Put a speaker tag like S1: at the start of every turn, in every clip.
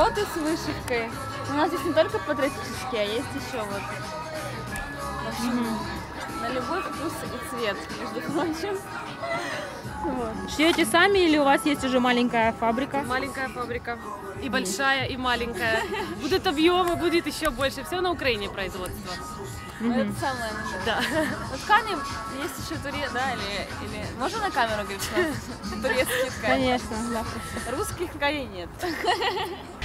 S1: блокноты с вышивкой. У нас здесь не только патриотические, а есть еще вот. В общем, на любой вкус и цвет, между прочим. Вот.
S2: Шьете сами или у вас есть уже маленькая фабрика?
S3: Маленькая фабрика. И большая, и маленькая. Будут объемы, будет еще больше. Все на Украине производство.
S1: Это самое нужное.
S3: Да.
S1: Ну, ткани есть еще туре, да, или, или... Можно на камеру говорить, что турецкие ткани?
S2: Конечно, да.
S1: Русских тканей нет.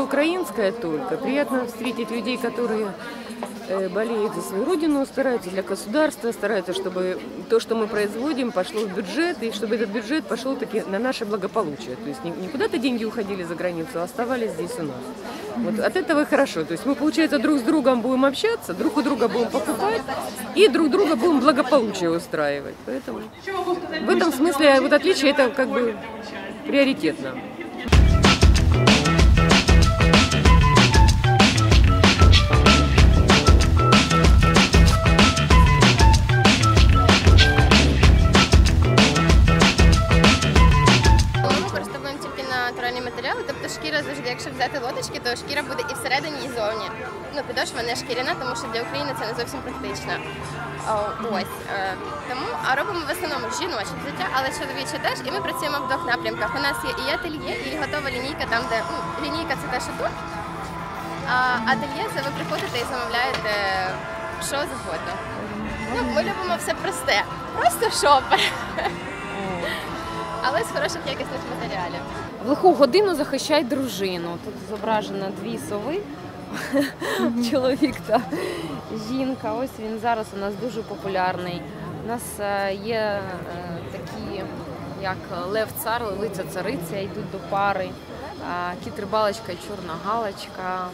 S4: продается украинское только. Приятно встретить людей, которые э, болеют за свою родину, стараются для государства, стараются, чтобы то, что мы производим, пошло в бюджет, и чтобы этот бюджет пошел таки на наше благополучие. То есть не куда-то деньги уходили за границу, а оставались здесь у нас. Вот от этого и хорошо. То есть мы, получается, друг с другом будем общаться, друг у друга будем покупать и друг друга будем благополучие устраивать. Поэтому в этом смысле вот отличие это как бы приоритетно.
S5: Завжди, якщо взяти лодочки, то шкіра буде і всередині, і зовні. Ну, підошва не шкіряна, тому що для України це не зовсім практично. О, ось. е, Тому, а робимо в основному жіноче взуття, але чоловіче теж. І ми працюємо в двох напрямках. У нас є і ательє, і готова лінійка, там, де ну, лінійка це те, що тут. А ательє це ви приходите і замовляєте що завгодно. Ну, ми любимо все просте. Просто шопер. Але з хороших якісних матеріалів.
S6: В лиху годину захищай дружину. Тут зображено дві сови. Чоловік та жінка. Ось він зараз у нас дуже популярний. У нас е, є е, такі, як Лев Цар, Левиця Цариця, йдуть до пари. Кіт рибалочка чорна галочка.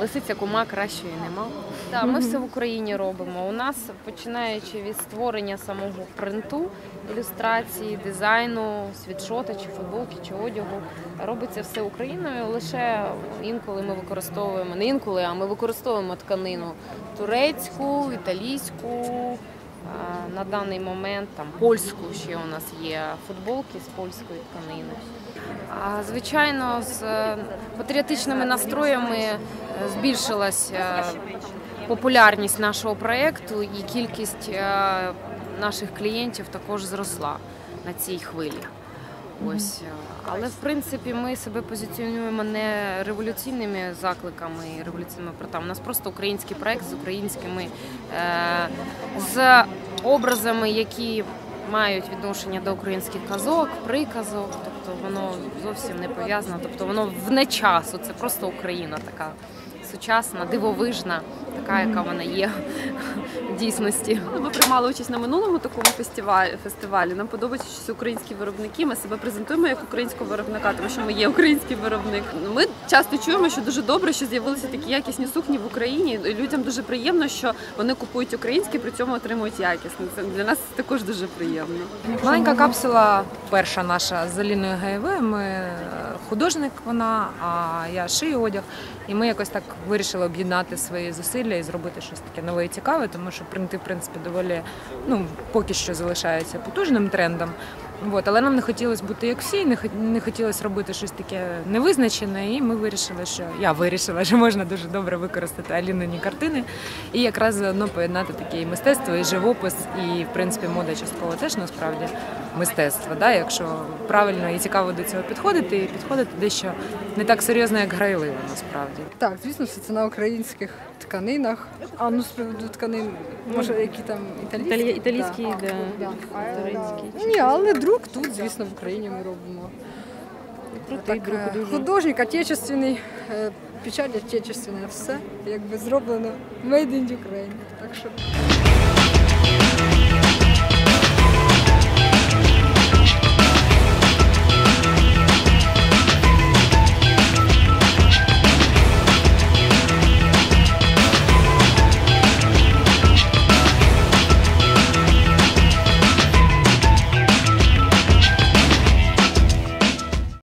S6: Лисиця кума кращої нема. Так, ми все в Україні робимо. У нас починаючи від створення самого принту, ілюстрації, дизайну, світшота чи футболки, чи одягу. Робиться все Україною. Лише інколи ми використовуємо, не інколи, а ми використовуємо тканину турецьку, італійську. На даний момент там польську ще у нас є футболки з польської тканини. А, Звичайно, з е, патріотичними настроями збільшилася е, популярність нашого проєкту і кількість е, наших клієнтів також зросла на цій хвилі. Ось, е, але в принципі ми себе позиціонуємо не революційними закликами і революційними протами. У нас просто український проект з українськими е, з образами, які мають відношення до українських казок, приказок. Тобто воно зовсім не пов'язано. Тобто воно вне часу. Це просто Україна така сучасна, дивовижна, така, яка вона є в дійсності.
S7: Ну, Ми приймали участь на минулому такому фестивалі. фестивалі. Нам подобається, що це українські виробники. Ми себе презентуємо як українського виробника, тому що ми є український виробник. Ми часто чуємо, що дуже добре, що з'явилися такі якісні сукні в Україні. І Людям дуже приємно, що вони купують українські, при цьому отримують якісне. Це для нас також дуже приємно.
S8: Маленька капсула, перша наша з Аліною ГайВ. Ми е, художник, вона, а я шию одяг. І ми якось так вирішили об'єднати свої зусилля і зробити щось таке нове і цікаве, тому що принти, в принципі, доволі ну, поки що залишаються потужним трендом. От, але нам не хотілося бути як всі, не не хотілося робити щось таке невизначене, і ми вирішили, що я вирішила, що можна дуже добре використати Алінині картини і якраз заодно поєднати таке і мистецтво, і живопис, і в принципі мода частково теж насправді мистецтво. Да? Якщо правильно і цікаво до цього підходити, і підходити дещо не так серйозно, як грайливо насправді.
S9: Так, звісно, все це на українських тканинах. А ну з приводу тканин, може, які там італійські?
S2: Італі- італійські,
S9: Так.
S2: да.
S9: Да.
S2: Турецькі.
S9: Ні, але друк тут, звісно, в Україні ми робимо.
S2: Крутий друг
S9: е,
S2: дуже.
S9: Художник отечественний, печаль, печать отечественна, все якби зроблено made in Ukraine. Так що